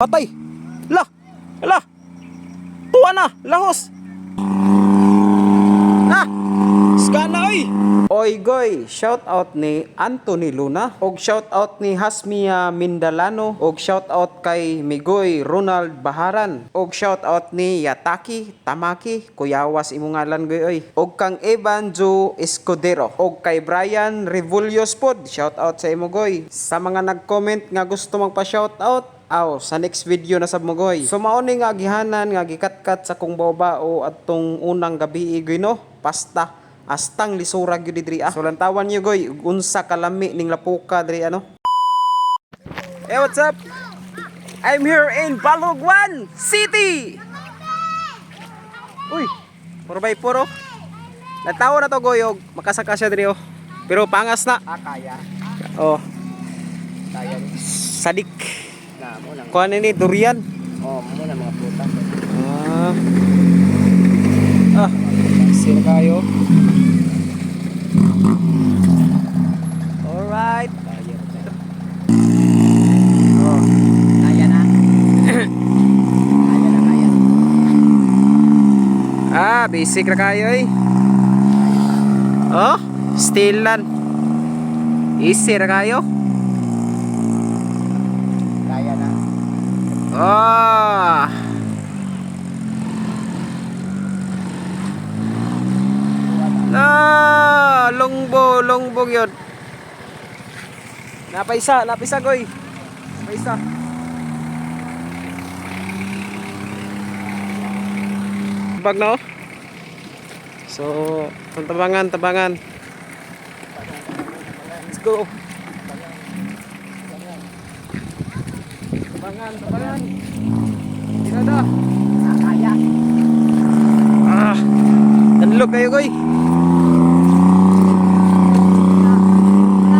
Patay! La! La! Tuwa na! Lahos! Ah! Skana oy! Oy goy, shout out ni Anthony Luna og shout out ni Hasmia Mindalano og shout out kay Migoy Ronald Baharan og shout out ni Yataki Tamaki kuyawas imong ngalan goy oy og kang Evan Jo Escudero og kay Brian Revulios pod shout out sa imo goy sa mga nag-comment nga gusto magpa shout out Aw, sa next video na sab mo goy. So mao ni nga gihanan nga gikatkat sa kong bawbao atong unang gabi goy no. Pasta astang lisura gyud diri ah. So lantawan niyo goy, unsa kalami ning lapuka diri ano. Hey, what's up? I'm here in Balugwan City. Uy, puro by puro. Natawa na to goy og makasaka siya diri oh. Pero pangas na. Ah, kaya. Oh, Kaya. sadik. Na, lang. Kuha ni durian. Oh, mo na mga prutas. Ah. Ah, sino kayo? Alright. Oh. Kaya na. kaya na, kaya. Ah, basic na kayo eh. Oh, still lan. Easy na kayo. Kaya na. Ah. Ah, longbo, longbo yun. Napaisa, napaisa goy. Napaisa. Bag na oh. So, ang tabangan, tabangan. Let's go. Tabangan. Ginada. Ah, kaya. Ah, nanlog kayo koy.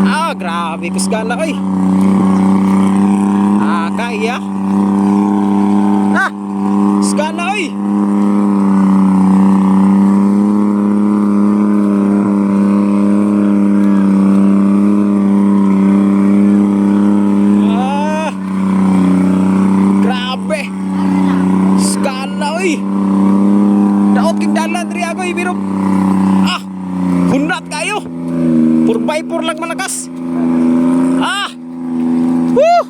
Ah, grabe kusgana koy. Ah, kaya. Ah, kusgana koy. Ah, grabe. Skana oy. Daot king dalan diri ako ibiro. Ah, hunat kayo. Pur by pur lang malakas. Ah. Woo!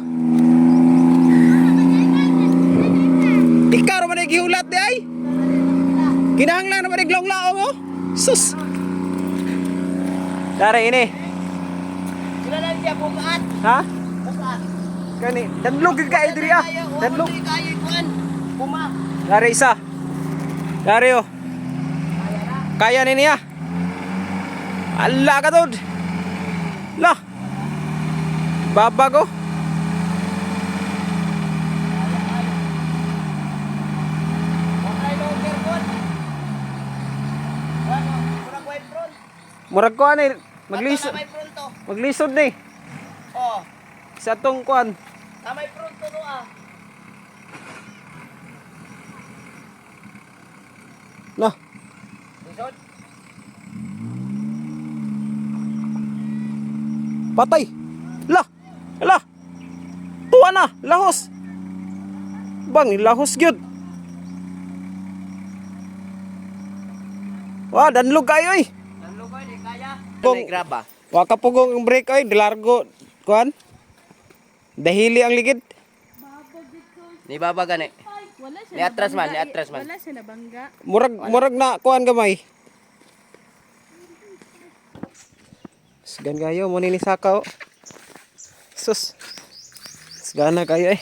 Ikaw naman gihulat di ay. Kinahanglan naman ay glong mo. Sus. Dari ini. Sila lang siya bukaat. Ha? Kani, danlog kayo diri ah. Danlog. Kaya kuan. Puma. Dari isa. Dari oh. Kaya ni niya. Allah ka tod. Lah. Babag. Okay, longer kuan. Ano? Murag ko ani maglisod. Maglisod ni Oh. sa tong kuan. Tamay front to no ah. Lisod. Patay. Lah. Lah. Tuwa na, lahos. Bang, lahos gyud. Wah, danlog kayo eh. Danlog ay di kaya. Kung- graba. Wa ka pugong ang break ay dilargo kuan. Dahili ang ligid. Ni baba gani. Wala siya Ni atras man, ni atras man. Wala siya nabangga. Murag murag na kuan gamay. Sigan kayo mo ni sakaw. Sus. Sigana kayo eh.